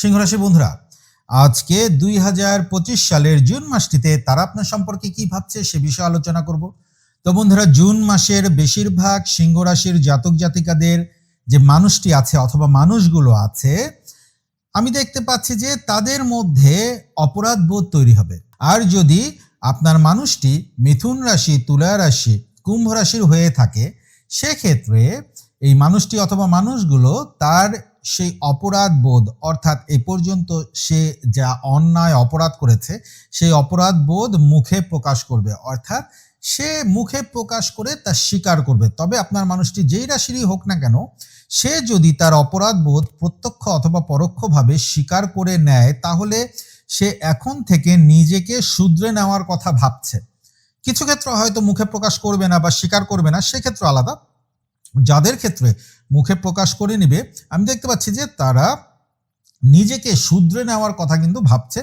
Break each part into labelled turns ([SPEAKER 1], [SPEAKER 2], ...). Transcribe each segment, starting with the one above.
[SPEAKER 1] সিংহরাশি বন্ধুরা, আজকে দুই হাজার পঁচিশ সালের জুন মাসটিতে তারা আপনার সম্পর্কে কি ভাবছে সে বিষয়ে আলোচনা করব। তো বন্ধুরা, জুন মাসের বেশিরভাগ সিংহ রাশির জাতক জাতিকাদের যে মানুষটি আছে অথবা মানুষগুলো আছে, আমি দেখতে পাচ্ছি যে তাদের মধ্যে অপরাধ বোধ তৈরি হবে। আর যদি আপনার মানুষটি মিথুন রাশি, তুলা রাশি, কুম্ভ রাশির হয়ে থাকে, সেক্ষেত্রে এই মানুষটি অথবা মানুষগুলো তার সেই অপরাধ বোধ, অর্থাৎ এ পর্যন্ত সে যা অন্যায় অপরাধ করেছে, সেই অপরাধ বোধ মুখে প্রকাশ করবে। অর্থাৎ সে মুখে প্রকাশ করে তা স্বীকার করবে। তবে আপনার মানুষটি যেই রাশিরই হোক না কেন, সে যদি তার অপরাধ বোধ প্রত্যক্ষ অথবা পরোক্ষভাবে স্বীকার করে নেয়, তাহলে সে এখন থেকে নিজেকে শুধরে নেওয়ার কথা ভাবছে। কিছু ক্ষেত্রে হয়তো মুখে প্রকাশ করবে না বা স্বীকার করবে না, সেক্ষেত্রে আলাদা। যাদের ক্ষেত্রে মুখে প্রকাশ করে নেবে, আমি দেখতে পাচ্ছি যে তারা নিজেকে শুধরে নেওয়ার কথা কিন্তু ভাবছে।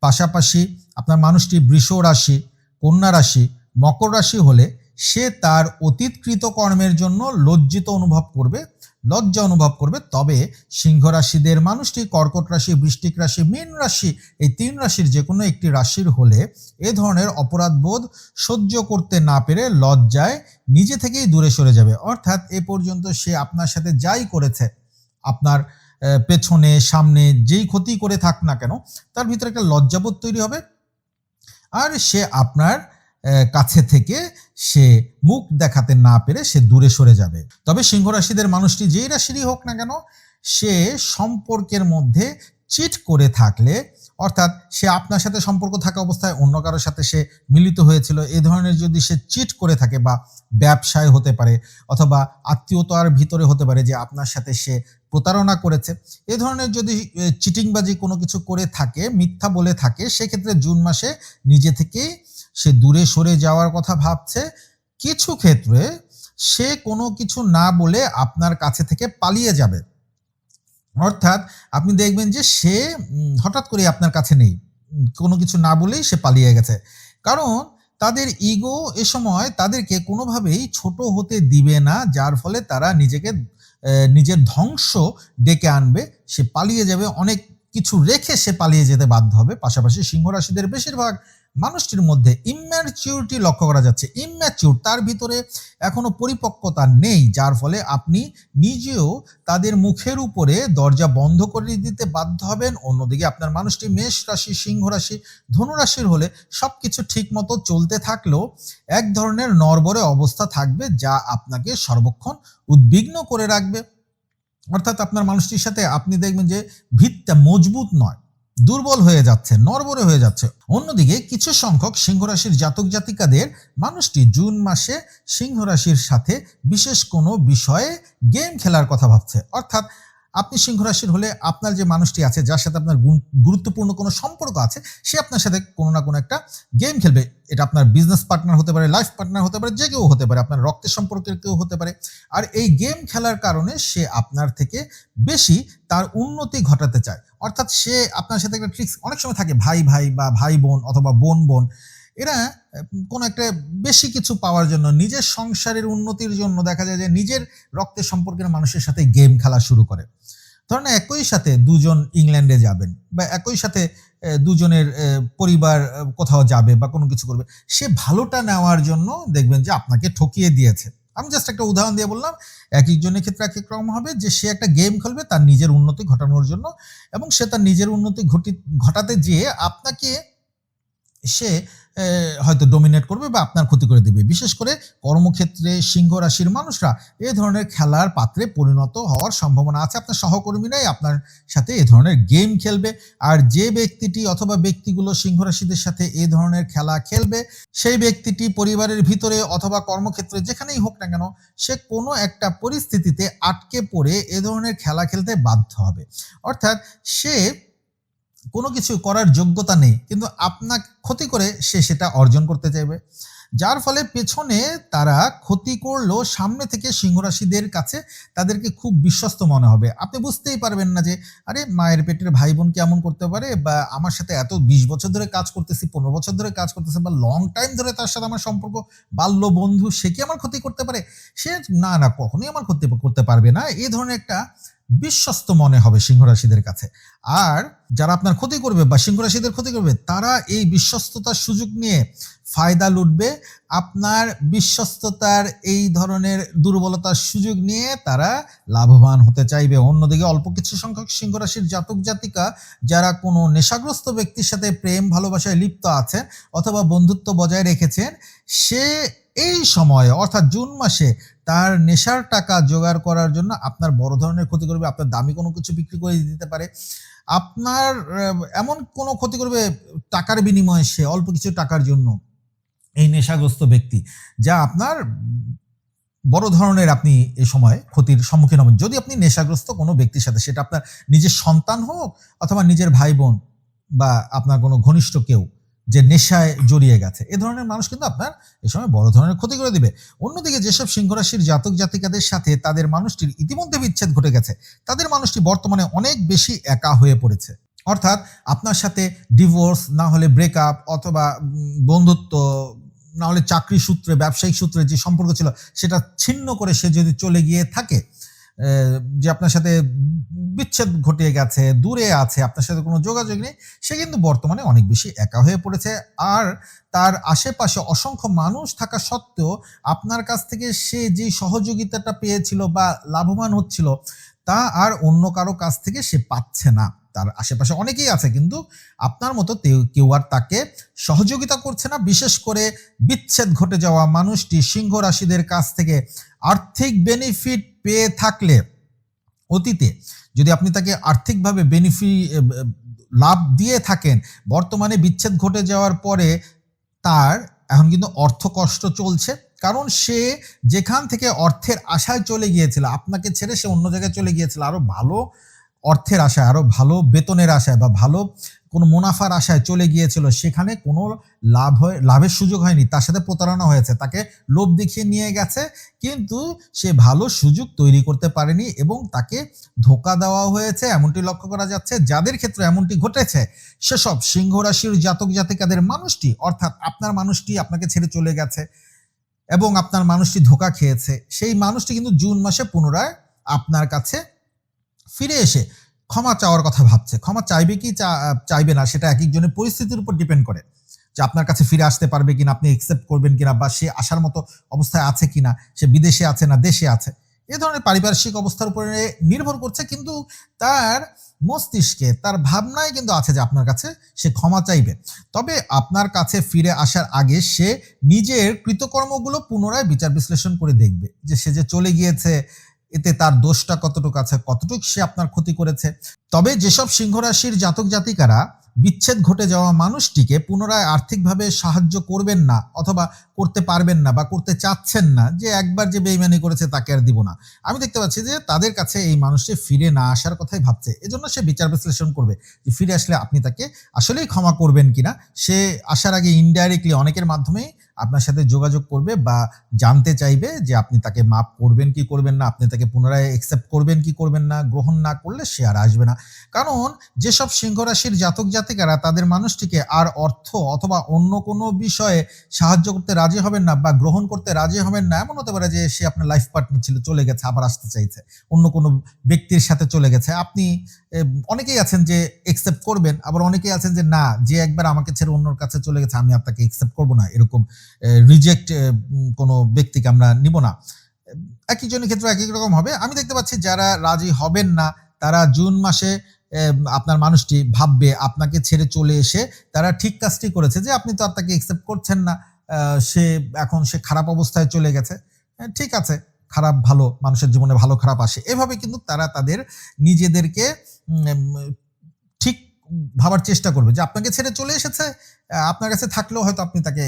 [SPEAKER 1] পাশাপাশি আপনার মানুষটি বৃষ রাশি, কন্যা রাশি, মকর রাশি হলে সে তার অতীতকৃত কর্মের জন্য লজ্জিত অনুভব করবে। লজ্জা অনুভব করবে। তবে সিংহ রাশিদের মানুষটি, কর্কট রাশি বৃষ্টিক রাশি, মীন রাশি, এই তিন রাশির যে কোনো একটি রাশির হলে এ ধরনের অপরাধবোধ সহ্য করতে না পেরে লজ্জায় নিজে থেকেই দূরে সরে যাবে। অর্থাৎ এ পর্যন্ত সে আপনার সাথে যাই করেছে, আপনার পেছনে, সামনে যেই ক্ষতি করে থাক না কেন, তার ভিতরে একটা লজ্জাবোধ তৈরি হবে। আর সে আপনার কাছে থেকে সে মুখ দেখাতে না পেরে সে দূরে সরে যাবে। তবে সিংহ রাশিদের মানুষটি যেই রাশিরই হোক না কেন, সে সম্পর্কের মধ্যে চিট করে থাকলে, অর্থাৎ সে আপনার সাথে সম্পর্ক থাকা অবস্থায় অন্য কারোর সাথে সে মিলিত হয়েছিল, এ ধরনের যদি সে চিট করে থাকে বা ব্যবসায় হতে পারে অথবা আত্মীয়তার ভিতরে হতে পারে যে আপনার সাথে সে প্রতারণা করেছে, এ ধরনের যদি চিটিংবাজি কোনো কিছু করে থাকে, মিথ্যা বলে থাকে, সেক্ষেত্রে জুন মাসে নিজে থেকেই সে দূরে সরে যাওয়ার কথা ভাবছে, কিছু ক্ষেত্রে সে কোনো কিছু না বলে আপনার কাছে থেকে পালিয়ে যাবে। অর্থাৎ আপনি দেখবেন যে সে হঠাৎ করে আপনার কাছে নেই। কোনো কিছু না বলেই সে পালিয়ে গেছে। কারণ তাদের ইগো এ সময় তাদেরকে কোনোভাবেই ছোট হতে দিবে না, যার ফলে তারা নিজেকে নিজের ধ্বংস ডেকে আনবে, সে পালিয়ে যাবে অনেক কিছু রেখে সে পালিয়ে যেতে বাধ্য হবে। পাশাপাশি সিংহ রাশিদের বেশিরভাগ মানুষটির মধ্যে ইম্যাচিউরিটি লক্ষ্য করা যাচ্ছে। ইম্যাচিউর তার ভিতরে এখনও পরিপক্কতা নেই, যার ফলে আপনি নিজেও তাদের মুখের উপরে দরজা বন্ধ করে দিতে বাধ্য হবেন। অন্যদিকে আপনার মানুষটি মেষ রাশি, সিংহ রাশি, ধনু রাশির হলে সবকিছু ঠিক মতো চলতে থাকলেও এক ধরনের নরবরে অবস্থা থাকবে, যা আপনাকে সর্বক্ষণ উদ্বিগ্ন করে রাখবে। অর্থাৎ আপনার মানুষটির সাথে আপনি দেখবেন যে ভিতটা মজবুত নয়, দুর্বল হয়ে যাচ্ছে নরবরে হয়ে যাচ্ছে। অন্যদিকে কিছু সংখ্যক সিংহ রাশির জাতক জাতিকাদের মানুষটি জুন মাসে সিংহ রাশির সাথে বিশেষ কোনো বিষয়ে গেম খেলার কথা ভাবছে। অর্থাৎ আপনি সিংহ রাশির হলে আপনার যে মানুষটি আছে, যার সাথে আপনার গুরুত্বপূর্ণ কোনো সম্পর্ক আছে, সে আপনার সাথে কোনো না কোনো একটা গেম খেলবে। এটা আপনার বিজনেস পার্টনার হতে পারে লাইফ পার্টনার হতে পারে, যে কেউ হতে পারে, আপনার রক্তের সম্পর্কের কেউ হতে পারে। আর এই গেম খেলার কারণে সে আপনার থেকে বেশি তার উন্নতি ঘটাতে চায়। অর্থাৎ সে আপনার সাথে একটা ট্রিক্স অনেক সময় থাকে ভাই ভাই বা ভাই বোন অথবা বোন বোন এরা কোনো একটা বেশি কিছু পাওয়ার জন্য, নিজের সংসারের উন্নতির জন্য দেখা যায় যে নিজের রক্তের সম্পর্কের মানুষের সাথে গেম খেলা শুরু করে। ধরেন একই সাথে দুজন ইংল্যান্ডে যাবেন বা একই সাথে দুজনের পরিবার কোথাও যাবে বা কোনো কিছু করবে, সে ভালোটা নেওয়ার জন্য দেখবেন যে আপনাকে ঠকিয়ে দিয়েছে। আমি জাস্ট একটা উদাহরণ দিয়ে বললাম, এক একজনের ক্ষেত্রে এক এক রকম হবে, যে সে একটা গেম খেলবে তার নিজের উন্নতি ঘটানোর জন্য এবং সে তার নিজের উন্নতি ঘটি, ঘটাতে যেয়ে আপনাকে সে হয়তো ডোমিনেট করবে বা আপনার ক্ষতি করে দেবে। বিশেষ করে কর্মক্ষেত্রে সিংহ রাশির মানুষরা এ ধরনের খেলার পাত্রে পরিণত হওয়ার সম্ভাবনা আছে। আপনার সহকর্মীরাই আপনার সাথে এ ধরনের গেম খেলবে। আর যে ব্যক্তিটি অথবা ব্যক্তিগুলো সিংহ রাশিদের সাথে এ ধরনের খেলা খেলবে, সেই ব্যক্তিটি পরিবারের ভিতরে অথবা কর্মক্ষেত্রে যেখানেই হোক না কেন, সে কোনো একটা পরিস্থিতিতে আটকে পড়ে এ ধরনের খেলা খেলতে বাধ্য হবে। অর্থাৎ সে কোনো কিছু করার যোগ্যতা নেই, কিন্তু আপনাকে ক্ষতি করে সে সেটা অর্জন করতে চাইবে। যার ফলে পেছনে তারা ক্ষতি করলেও সামনে থেকে সিংহরাশিদের কাছে তাদেরকে খুব বিশ্বস্ত মনে হবে। আপনি বুঝতেই পারবেন না যে, আরে মায়ের পেটের ভাই বোন কেমন করতে পারে বা আমার সাথে এত বিশ বছর ধরে কাজ করতেছি, পনেরো বছর ধরে কাজ করতেছে বা লং টাইম ধরে তার সাথে আমার সম্পর্ক, বাল্য বন্ধু, সে কি আমার ক্ষতি করতে পারে? সে না না, কখনোই আমার ক্ষতি করতে পারবে না। এই ধরনের একটা বিশ্বস্ত মনে হবে সিংহ রাশিদের কাছে। আর যারা আপনার ক্ষতি করবে বা সিংহ রাশিদের ক্ষতি করবে, তারা এই বিশ্বস্ততার সুযোগ নিয়ে ফায়দা লুটবে। আপনার বিশ্বস্ততার এই ধরনের দুর্বলতার সুযোগ নিয়ে তারা লাভবান হতে চাইবে। অন্যদিকে অল্প কিছু সংখ্যক সিংহ রাশির জাতক জাতিকা, যারা কোনো নেশাগ্রস্ত ব্যক্তির সাথে প্রেম, ভালোবাসায় লিপ্ত আছেন অথবা বন্ধুত্ব বজায় রেখেছেন, সে এই সময়ে, অর্থাৎ জুন মাসে তার নেশার টাকা জোগাড় করার জন্য আপনার বড় ধরনের ক্ষতি করবে, আপনার দামি কোনো কিছু বিক্রি করে দিতে পারে। আপনার এমন কোনো ক্ষতি করবে টাকার বিনিময়ে সে, অল্প কিছু টাকার জন্য এই নেশাগ্রস্ত ব্যক্তি, যা আপনার বড় ধরনের আপনি এ সময় ক্ষতির সম্মুখীন হবেন। যদি আপনি নেশাগ্রস্ত কোনো ব্যক্তির সাথে, সেটা আপনার নিজের সন্তান হোক অথবা নিজের ভাই বোন বা আপনার কোনো ঘনিষ্ঠ কেউ যে নেশায় জড়িয়ে গেছে। এ ধরনের মানুষ কিন্তু আপনার এ সময় বড় ধরনের ক্ষতি করে দিবে। অন্যদিকে যেসব সিংহ রাশির জাতক জাতিকাদের সাথে তাদের মানুষটির ইতিমধ্যে বিচ্ছেদ ঘটে গেছে, তাদের মানুষটি বর্তমানে অনেক বেশি একা হয়ে পড়েছে। অর্থাৎ আপনার সাথে ডিভোর্স না হলে ব্রেকআপ অথবা বন্ধুত্ব, না হলে চাকরি সূত্রে, ব্যবসায়িক সূত্রে যে সম্পর্ক ছিল, সেটা ছিন্ন করে সে যদি চলে গিয়ে থাকে যে আপনার সাথে বিচ্ছেদ ঘটিয়ে গেছে, দূরে আছে, আপনার সাথে কোনো যোগাযোগ নেই, সে কিন্তু বর্তমানে অনেক বেশি একা হয়ে পড়েছে। আর তার আশেপাশে অসংখ্য মানুষ থাকা সত্ত্বেও আপনার কাছ থেকে সে যে সহযোগিতাটা পেয়েছিল বা লাভবান হচ্ছিল, তা আর অন্য কারও কাছ থেকে সে পাচ্ছে না। তার আশেপাশে অনেকেই আছে, কিন্তু আপনার মতো কেউ আর তাকে সহযোগিতা করছে না। বিশেষ করে বিচ্ছেদ ঘটে যাওয়া মানুষটি সিংহ রাশিদের কাছ থেকে আর্থিক বেনিফিট পেয়ে থাকলে অতীতে যদি আপনি তাকে আর্থিকভাবে বেনিফি লাভ দিয়ে থাকেন, বর্তমানে বিচ্ছেদ ঘটে যাওয়ার পরে তার এখন কিন্তু অর্থ কষ্ট চলছে। কারণ সে যেখান থেকে অর্থের আশায় চলে গিয়েছিল, আপনাকে ছেড়ে সে অন্য জায়গায় চলে গিয়েছিল আরও ভালো অর্থের আশায়, আরও ভালো বেতনের আশায় বা ভালো কোনো মুনাফার আশায় চলে গিয়েছিল, সেখানে কোনো লাভ হয়, লাভের সুযোগ হয়নি। তার সাথে প্রতারণা হয়েছে, তাকে লোভ দেখিয়ে নিয়ে গেছে, কিন্তু সে ভালো সুযোগ তৈরি করতে পারেনি এবং তাকে ধোকা দেওয়া হয়েছে। এমনটি লক্ষ্য করা যাচ্ছে, যাদের ক্ষেত্রে এমনটি ঘটেছে, সেসব সিংহ রাশির জাতক জাতিকাদের মানুষটি, অর্থাৎ আপনার মানুষটি আপনাকে ছেড়ে চলে গেছে এবং আপনার মানুষটি ধোকা খেয়েছে। সেই মানুষটি কিন্তু জুন মাসে পুনরায় আপনার কাছে ফিরে এসে ক্ষমা চাওয়ার কথা ভাবছে। ক্ষমা চাইবে কি চাইবে না, সেটা এক একজনের পরিস্থিতির উপর ডিপেন্ড করে। যে আপনার কাছে ফিরে আসতে পারবে কিনা, আপনি একসেপ্ট করবেন কিনা, বা সে আসার মতো অবস্থায় আছে কিনা, সে বিদেশে আছে না, দেশে আছে। এ ধরনের পারিপার্শ্বিক অবস্থার উপরে নির্ভর করছে, কিন্তু তার মস্তিষ্কে, তার ভাবনায় কিন্তু আছে যে আপনার কাছে সে ক্ষমা চাইবে। তবে আপনার কাছে ফিরে আসার আগে সে নিজের কৃতকর্মগুলো পুনরায় বিচার বিশ্লেষণ করে দেখবে। যে সে যে চলে গিয়েছে এতে তার দোষটা কতটুকু আছে, কতটুকু সে আপনার ক্ষতি করেছে। তবে যেসব সিংহ রাশির জাতক জাতিকারা বিচ্ছেদ ঘটে যাওয়া মানুষটিকে পুনরায় আর্থিকভাবে সাহায্য করবেন না অথবা করতে পারবেন না বা করতে চাচ্ছেন না, যে একবার যে বেইমানি করেছে তাকে আর দিব না। আমি দেখতে পাচ্ছি যে তাদের কাছে এই মানুষটি ফিরে না আসার কথাই ভাবছে। এজন্য সে বিচার বিশ্লেষণ করবে যে ফিরে আসলে আপনি তাকে আসলেই ক্ষমা করবেন কিনা। সে আসার আগে ইনডাইরেক্টলি অনেকের মাধ্যমেই আপনার সাথে যোগাযোগ করবে বা জানতে চাইবে যে আপনি তাকে মাপ করবেন কি করবেন না, আপনি তাকে পুনরায় অ্যাকসেপ্ট করবেন কি করবেন না, গ্রহণ না করলে সে আর আসবে না। কারণ যেসব সিংহ রাশির জাতক জাতিকারা, তাদের মানুষটিকে আর অর্থ অথবা অন্য কোনো বিষয়ে সাহায্য করতে রাজি হবেন না বা গ্রহণ করতে রাজি হবেন না, এমন হতে পারে যে সে আপনার লাইফ পার্টনার ছিল, চলে গেছে, আবার আসতে চাইছে, অন্য কোনো ব্যক্তির সাথে চলে গেছে। আপনি অনেকেই আছেন যে অ্যাকসেপ্ট করবেন, আবার অনেকেই আছেন যে না, যে একবার আমাকে ছেড়ে অন্যর কাছে চলে গেছে, আমি আপনাকে অ্যাকসেপ্ট করব না, এরকম রিজেক্ট কোনো ব্যক্তিকে আমরা নিব না। একই জনের ক্ষেত্রে এক এক রকম হবে। আমি দেখতে পাচ্ছি যারা রাজি হবেন না, তারা জুন মাসে আপনার মানুষটি ভাববে, আপনাকে ছেড়ে চলে এসে তারা ঠিক কাজটি করেছে যে আপনি তো আর তাকে একসেপ্ট করছেন না সে এখন সে খারাপ অবস্থায় চলে গেছে। ঠিক আছে, খারাপ ভালো, মানুষের জীবনে ভালো খারাপ আসে। এভাবে কিন্তু তারা তাদের নিজেদেরকে ভাবার চেষ্টা করবে যে আপনাকে ছেড়ে চলে এসেছে আপনার কাছে থাকলেও হয়তো আপনি তাকে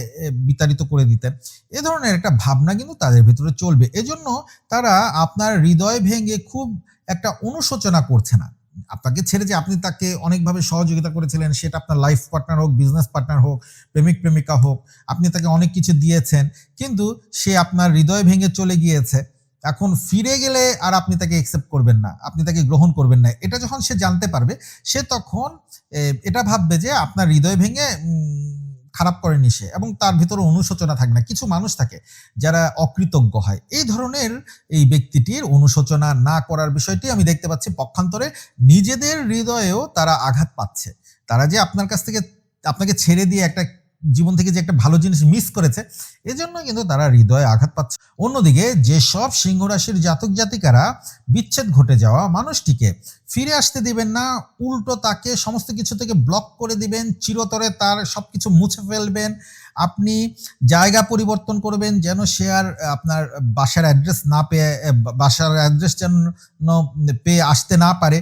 [SPEAKER 1] বিতাড়িত করে দিতেন। এ ধরনের একটা ভাবনা কিন্তু তাদের ভিতরে চলবে। এজন্য তারা আপনার হৃদয় ভেঙে খুব একটা অনুশোচনা করছে না। আপনাকে ছেড়ে যে আপনি তাকে অনেকভাবে সহযোগিতা করেছিলেন, সেটা আপনার লাইফ পার্টনার হোক বিজনেস পার্টনার হোক, প্রেমিক প্রেমিকা হোক, আপনি তাকে অনেক কিছু দিয়েছেন, কিন্তু সে আপনার হৃদয় ভেঙে চলে গিয়েছে। এখন ফিরে গেলে আর আপনি তাকে একসেপ্ট করবেন না, আপনি তাকে গ্রহণ করবেন না। এটা যখন সে জানতে পারবে, সে তখন এটা ভাববে যে আপনার হৃদয় ভেঙে খারাপ করেনি সে এবং তার ভিতরে অনুশোচনা থাকে না, কিছু মানুষ থাকে যারা অকৃতজ্ঞ হয়। এই ধরনের এই ব্যক্তিটির অনুশোচনা না করার বিষয়টি আমি দেখতে পাচ্ছি পক্ষান্তরে নিজেদের হৃদয়েও তারা আঘাত পাচ্ছে। তারা যে আপনার কাছ থেকে, আপনাকে ছেড়ে দিয়ে একটা জীবন থেকে যে একটা ভালো জিনিস মিস করেছে, এজন্য কিন্তু তারা হৃদয়ে আঘাত পাচ্ছে। অন্যদিকে যেসব সিংহ রাশির জাতক জাতিকারা বিচ্ছেদ ঘটে যাওয়া মানুষটিকে ফিরে আসতে দিবেন না, উল্টো তাকে সমস্ত কিছু থেকে ব্লক করে দিবেন, চিরতরে তার সব কিছু মুছে ফেলবেন। আপনি জায়গা পরিবর্তন করবেন যেন সে আর আপনার বাসার অ্যাড্রেস না পেয়ে, বাসার অ্যাড্রেস যেন পেয়ে আসতে না পারে।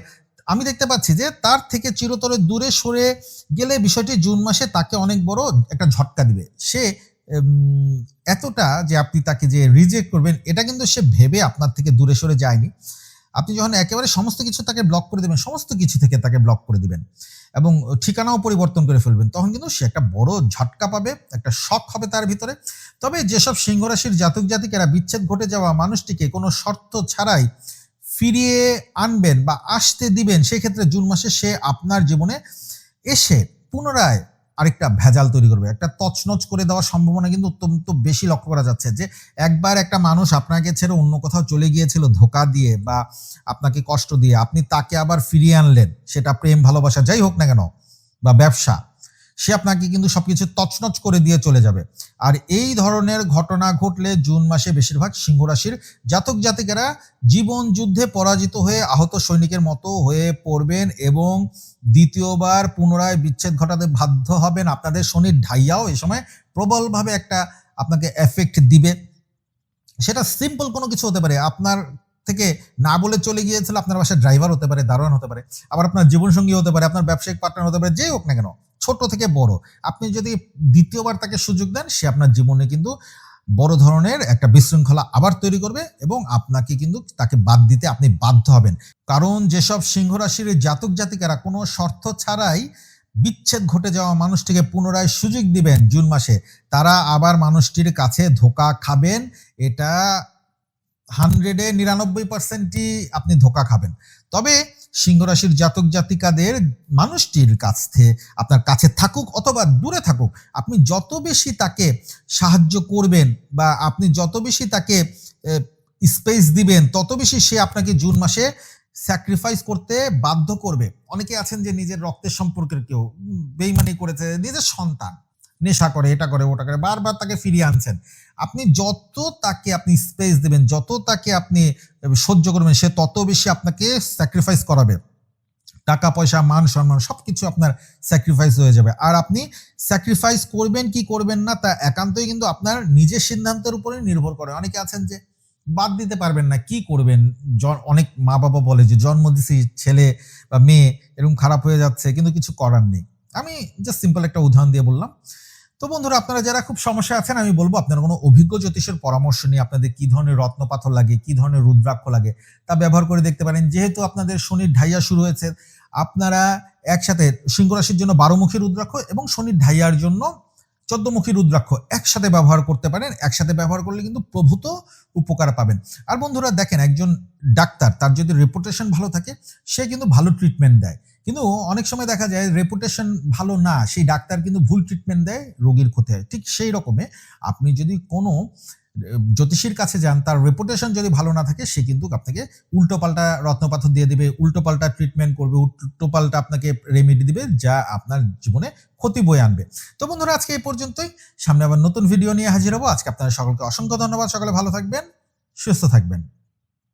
[SPEAKER 1] আমি দেখতে পাচ্ছি যে তার থেকে চিরতরে দূরে সরে গেলে বিষয়টি জুন মাসে তাকে অনেক বড় একটা ঝটকা দিবে। সে এতটা যে আপনি তাকে যে রিজেক্ট করবেন, এটা কিন্তু সে ভেবে আপনার থেকে দূরে সরে যায়নি। আপনি যখন একেবারে সমস্ত কিছু তাকে ব্লক করে দেবেন, সমস্ত কিছু থেকে তাকে ব্লক করে দিবেন এবং ঠিকানাও পরিবর্তন করে ফেলবেন, তখন কিন্তু সে একটা বড় ঝটকা পাবে, একটা শখ হবে তার ভিতরে। তবে যেসব সিংহ রাশির জাতক জাতিকেরা বিচ্ছেদ ঘটে যাওয়া মানুষটিকে কোনো শর্ত ছাড়াই ফিরিয়ে আনবেন বা আসতে দিবেন, সেক্ষেত্রে জুন মাসে সে আপনার জীবনে এসে পুনরায় আরেকটা ভেজাল তৈরি করবে। একটা তছনছ করে দেওয়ার সম্ভাবনা কিন্তু অত্যন্ত বেশি লক্ষ্য করা যাচ্ছে যে, একবার একটা মানুষ আপনাকে ছেড়ে অন্য কোথাও চলে গিয়েছিল ধোকা দিয়ে বা আপনাকে কষ্ট দিয়ে, আপনি তাকে আবার ফিরিয়ে আনলেন, সেটা প্রেম, ভালোবাসা, যাই হোক না কেন, বা ব্যবসা সে আপনাকে কিন্তু সবকিছু তছনছ করে দিয়ে চলে যাবে। আর এই ধরনের ঘটনা ঘটলে জুন মাসে বেশিরভাগ সিংহ রাশির জাতক জাতিকেরা জীবন যুদ্ধে পরাজিত হয়ে আহত সৈনিকের মতো হয়ে পড়বেন এবং দ্বিতীয়বার পুনরায় বিচ্ছেদ ঘটাতে বাধ্য হবেন। আপনাদের শনির ঢাইয়াও এই সময় প্রবলভাবে একটা আপনাকে এফেক্ট দিবে। সেটা সিম্পল কোনো কিছু হতে পারে। আপনার থেকে না বলে চলে গিয়েছিল আপনার বাসায় ড্রাইভার হতে পারে, দারোয়ান হতে পারে, আবার আপনার জীবনসঙ্গী হতে পারে, আপনার ব্যবসায়িক পার্টনার হতে পারে, যেই হোক না কেন। ছোট থেকে বড়। আপনি যদি দ্বিতীয়বার তাকে সুযোগ দেন, সে আপনার জীবনে কিন্তু বড় ধরনের একটা বিশৃঙ্খলা আবার তৈরি করবে এবং আপনাকে কিন্তু তাকে বাদ দিতে আপনি বাধ্য হবেন। কারণ যেসব সিংহ রাশির জাতক জাতিকারা কোনো শর্ত ছাড়াই বিচ্ছেদ ঘটে যাওয়া মানুষটিকে পুনরায় সুযোগ দিবেন জুন মাসে, তারা আবার মানুষটির কাছে ধোকা খাবেন। এটা হান্ড্রেডে নিরানব্বই পার্সেন্টই আপনি ধোকা খাবেন। তবে সিংহ রাশির জাতক জাতিকাদের মানুষটির কাছ আপনার কাছে থাকুক অথবা দূরে থাকুক, আপনি যত বেশি তাকে সাহায্য করবেন বা আপনি যত বেশি তাকে স্পেস দিবেন, তত বেশি সে আপনাকে জুন মাসে স্যাক্রিফাইস করতে বাধ্য করবে। অনেকে আছেন যে নিজের রক্তের সম্পর্কের কেউ বেইমানি করেছে, নিজের সন্তান। নেশা করে, এটা করে, ওটা করে, বারবার তাকে ফিরিয়ে আনছেন। আপনি যত তাকে আপনি স্পেস দেবেন, যত তাকে আপনি সহ্য করবেন, সে তত বেশি আপনাকে স্যাক্রিফাইস করাবে। টাকা, পয়সা, মান, সম্মান, সবকিছু আপনার স্যাক্রিফাইস হয়ে যাবে। আর আপনি স্যাক্রিফাইস করবেন কি করবেন না, তা একান্তই কিন্তু আপনার নিজের সিদ্ধান্তের উপরে নির্ভর করে। অনেকে আছেন যে বাদ দিতে পারবেন না, কি করবেন? অনেক মা বাবা বলে যে, জন্ম দিছি, ছেলে বা মেয়ে, এরকম খারাপ হয়ে যাচ্ছে, কিন্তু কিছু করার নেই। আমি জাস্ট সিম্পল একটা উদাহরণ দিয়ে বললাম। তো বন্ধুরা, আপনারা যারা খুব সমস্যা আছেন, আমি বলব আপনারা কোনো অভিজ্ঞ জ্যোতিষের পরামর্শ নিয়ে আপনাদের কি ধরনের রত্নপাথর লাগে, কি ধরনের রুদ্রাক্ষ লাগে, তা ব্যবহার করে দেখতে পারেন। যেহেতু আপনাদের শনির ঢাইয়া শুরু হয়েছে, আপনারা একসাথে সিংহ রাশির জন্য বারোমুখী রুদ্রাক্ষ এবং শনির ঢাইয়ার জন্য চোদ্দমুখী রুদ্রাক্ষ একসাথে ব্যবহার করতে পারেন। একসাথে ব্যবহার করলে কিন্তু প্রভূত উপকার পাবেন। আর বন্ধুরা, দেখেন একজন ডাক্তার, তার যদি রেপুটেশন ভালো থাকে, সে কিন্তু ভালো ট্রিটমেন্ট দেয়। কিন্তু অনেক সময় দেখা যায় রেপুটেশন ভালো না, সেই ডাক্তার কিন্তু ভুল ট্রিটমেন্ট দেয়, রোগীর ক্ষতি হয়। ঠিক সেই রকমে আপনি যদি কোনো, জ্যোতিষীর কাছে যান, তার রেপুটেশন যদি ভালো না থাকে, সে কিন্তু আপনাকে উল্টোপাল্টা রত্নপাথর দিয়ে দিবে উল্টোপাল্টা ট্রিটমেন্ট করবে উল্টোপাল্টা আপনাকে রেমেডি দিবে, যা আপনার জীবনে ক্ষতি বয়ে আনবে। তো বন্ধুরা, আজকে এই পর্যন্তই। সামনে আবার নতুন ভিডিও নিয়ে হাজির হব। আজকে আপনাদের সকলকে অসংখ্য ধন্যবাদ। সকলে ভালো থাকবেন, সুস্থ থাকবেন।